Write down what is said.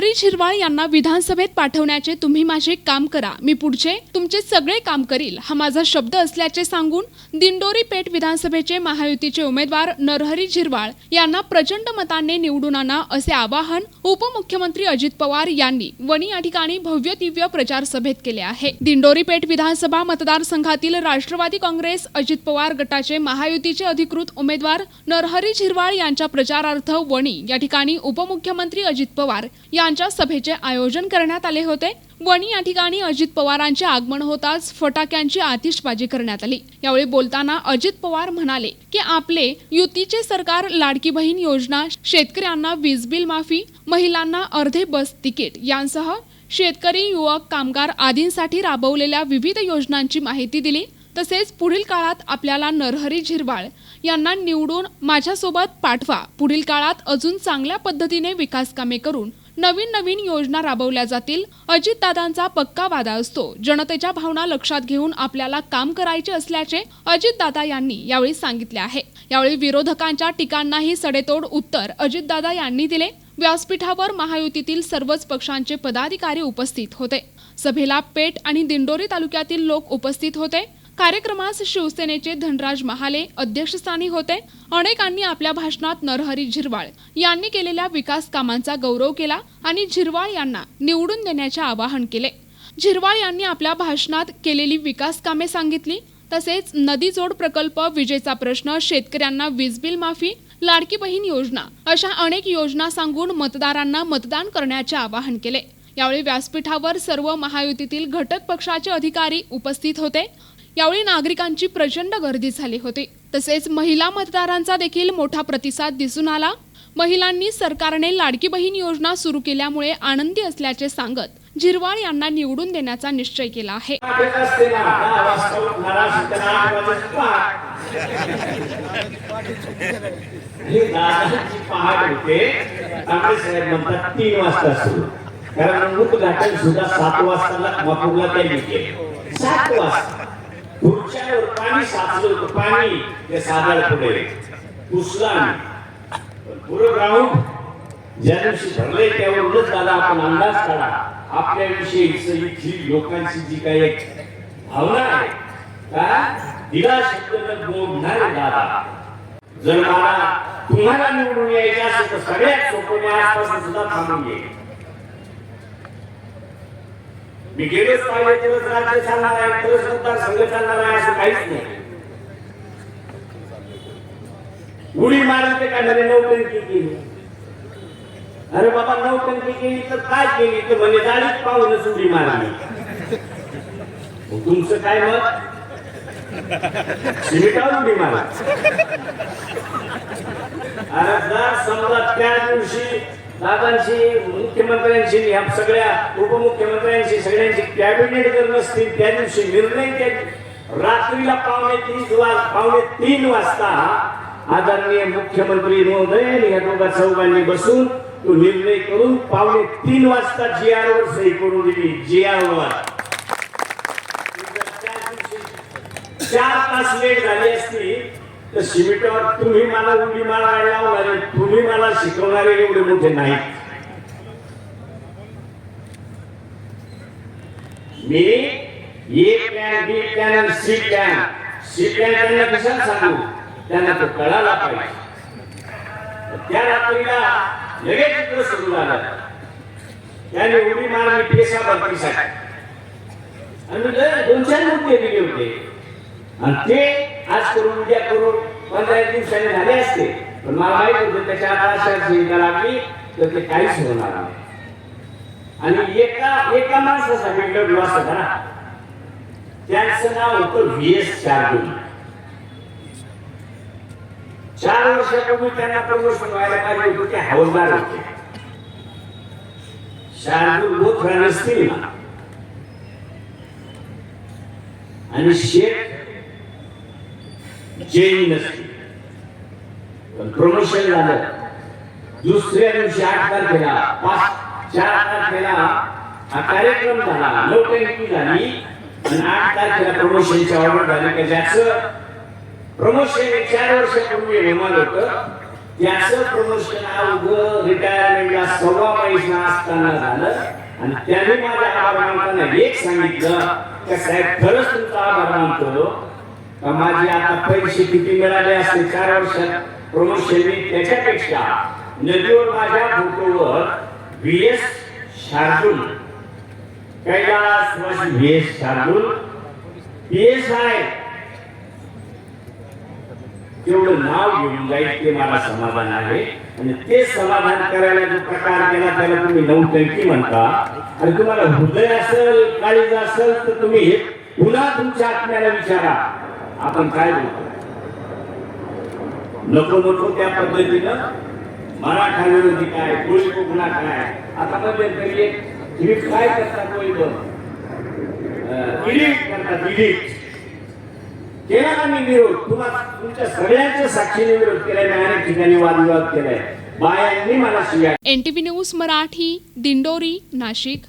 नरहरी झिरवाळ यांना विधानसभेत पाठवण्याचे तुम्ही माझे काम करा. मी पुढचे तुमचे सगळे काम करील. हा माझा शब्द असल्याचे सांगून दिंडोरी पेठ विधानसभेचे महायुतीचे उमेदवार नरहरी झिरवाळ यांना प्रचंड मताने निवडून आणा असे आवाहन उपमुख्यमंत्री अजित पवार यांनी वणी या ठिकाणी भव्य दिव्य प्रचार सभेत केले आहे. दिंडोरी पेठ विधानसभा मतदारसंघातील राष्ट्रवादी काँग्रेस अजित पवार गटाचे महायुतीचे अधिकृत उमेदवार नरहरी झिरवाळ यांच्या प्रचारार्थ वणी या ठिकाणी उपमुख्यमंत्री अजित पवार यांच्या सभेचे आयोजन करण्यात आले होते. वणी या ठिकाणी अजित पवारांचे आगमन होताच फटाक्यांची आतिषबाजी करण्यात आली. यावेळी बोलताना अजित पवार म्हणाले की आपले युतीचे सरकार लाडकी बहीण योजना शेतकऱ्यांना वीज बिल माफी महिलांना अर्धे बस तिकीट यांसह शेतकरी युवक कामगार आदींसाठी राबवलेल्या विविध योजनांची माहिती दिली. तसेच पुढील काळात आपल्याला नरहरी झिरवाळ यांना निवडून माझ्यासोबत पाठवा. पुढील काळात अजून चांगल्या पद्धतीने विकास कामे करून नवीन नवीन योजना राबवल्या जातील. अजितदादांचा पक्का वादा असतो. जनतेच्या भावना लक्षात घेऊन आपल्याला काम करायचे असल्याचे अजितदादा यांनी यावेळी सांगितले आहे. यावेळी विरोधकांच्या टीकांनाही सडेतोड उत्तर अजितदादा यांनी दिले. व्यासपीठावर महायुतीतील सर्वच पक्षांचे पदाधिकारी उपस्थित होते. सभेला पेठ आणि दिंडोरी तालुक्यातील लोक उपस्थित होते. कार्यक्रमास शिवसेनेचे धनराज महाले अध्यक्षस्थानी होते. अनेकांनी आपल्या भाषणात नरहरी झिरवाळ यांनी केलेल्या विकास कामांचा गौरव केला आणि झिरवाळ यांना निवडून देण्याचे आवाहन केले. झिरवाळ यांनी आपल्या भाषणात केलेली विकास कामे सांगितली. तसेच नदी जोड प्रकल्प विजेचा प्रश्न शेतकऱ्यांना वीज बिल माफी लाडकी बहीण योजना अशा अनेक योजना सांगून मतदारांना मतदान करण्याचे आवाहन केले. यावेळी व्यासपीठावर सर्व महायुतीतील घटक पक्षाचे अधिकारी उपस्थित होते. यावेळी नागरिकांची प्रचंड गर्दी झाली होती. तसेच महिला मतदारांचा देखील मोठा प्रतिसाद दिसून आला. महिलांनी सरकारने लाडकी बहीण योजना सुरू केल्यामुळे आनंदी असल्याचे सांगत झिरवाळ यांना निवडून देण्याचा निश्चय केला आहे. कारण उद्घाटन सुद्धा सात वाजता त्यांनी सात वाजता त्याच्यावर पाणी साचलं होतं. पाणी ते साधायला पुढे. पुसला पुरं ग्राउंड ज्या दिवशी भरले त्यावरूनच दादा आपण अंदाज काढा. आपल्याविषयी लोकांची जी काही एक भावना आहे का दिला शब्द बोलणारे दादा. जर मला तुम्हाला निवडून यायचे असेल तर सगळ्यात सोपं मी आजपासून सुद्धा थांबून येईल मी गेलेच पाहिजे तरच राज्य चालणार आहे तरच मतदार चालणार आहे असं काहीच नाही. उडी मारली ते काय नौटंकी केली अरे बाबा नौटंकी केली तर काय केली? तर म्हणे जाळीत पाहूनच उडी मारली. तुमचं काय मत? सिमेंटावर उडी मारा. अरे जर समजा त्या दिवशी दादांशी मुख्यमंत्र्यांशी ह्या सगळ्या उपमुख्यमंत्र्यांशी सगळ्यांची कॅबिनेट जर नसतील त्या दिवशी निर्णय ते रात्रीला पावणे तीन वाज पावणे तीन वाजता आदरणीय मुख्यमंत्री महोदय या दोघा चौघांनी बसून तो निर्णय करून पावणे तीन वाजता जी आर वर सही करून दिली. जी आर वर. चार तास लेट झाली असती. तर सिमेंटवर तुम्ही मला उडी मारायला लावणारे तुम्ही मला शिकवणारे एवढे मोठे नाही मी ए प्लॅन बी प्लॅन आणि सी प्लॅन सी प्लॅन त्यांना कशाला सांगू? त्यांना तो कळाला पाहिजे. त्या रात्रीला लगेच इकडे सुरू झालं. त्याने उडी मारली पेशा भरतीसाठी आणि दोन चार मुद्दे दिले होते. आणि ते आज करून उद्या करून पंधरा एक दिवसाने झाले असते. पण मला माहीत होतं त्याच्या आता अशा लागली तर ते काहीच होणार नाही. आणि एका एका माणसाचा लढलो असं ना त्यांचं नाव होतं व्ही एस शार्दुल चार वर्षापूर्वी त्यांना प्रमोशन व्हायला पाहिजे होतं ते हवलदार होते. शार्दूल बोथरा नसतील ना आणि शेख जैन नसतील प्रमोशन झालं दुसऱ्या दिवशी आठ तारखेला पाच चार तारखेला हा कार्यक्रम झाला. लोक एंट्री झाली. आणि आठ तारखेला प्रमोशनची ऑर्डर झाली. का ज्याचं प्रमोशन चार वर्षापूर्वी होणार होत त्याचं प्रमोशन अवघ रिटायरमेंटला सव्वा महिना असताना झालं. आणि त्याने माझ्या आभार मानताना एक सांगितलं का साहेब खरंच तुमचा आभार मानतो. का माझे आता पैसे किती मिळाले असते चार वर्षात? प्रमोशन त्याच्यापेक्षा नदीवर माझ्या फोटोवर V S Shardul. Kailas V S Shardul. P S I तेवढं नाव घेऊन जाईल ते मला समाधान आहे. आणि ते समाधान करायला जो प्रकार केला त्याला तुम्ही नवटंकी म्हणता. आणि तुम्हाला हृदय असेल काळीज असेल तर तुम्ही पुन्हा तुमच्या आत्म्याला विचारा. आपण काय बोलतो? नको नको त्या पद्धतीनं मराठा विरोधी म्हणजे काय कोळी कोकणा काय? आता मध्यंतरी एक तुम्ही काय करतात कोळी इडिट करतात इडिट केला का मी विरोध? तुम्हाला तुमच्या सगळ्यांच्या साक्षीने विरोध केलाय मी अनेक ठिकाणी वादविवाद केलाय. बायांनी मला शिव्या एनटीव्ही न्यूज मराठी दिंडोरी नाशिक.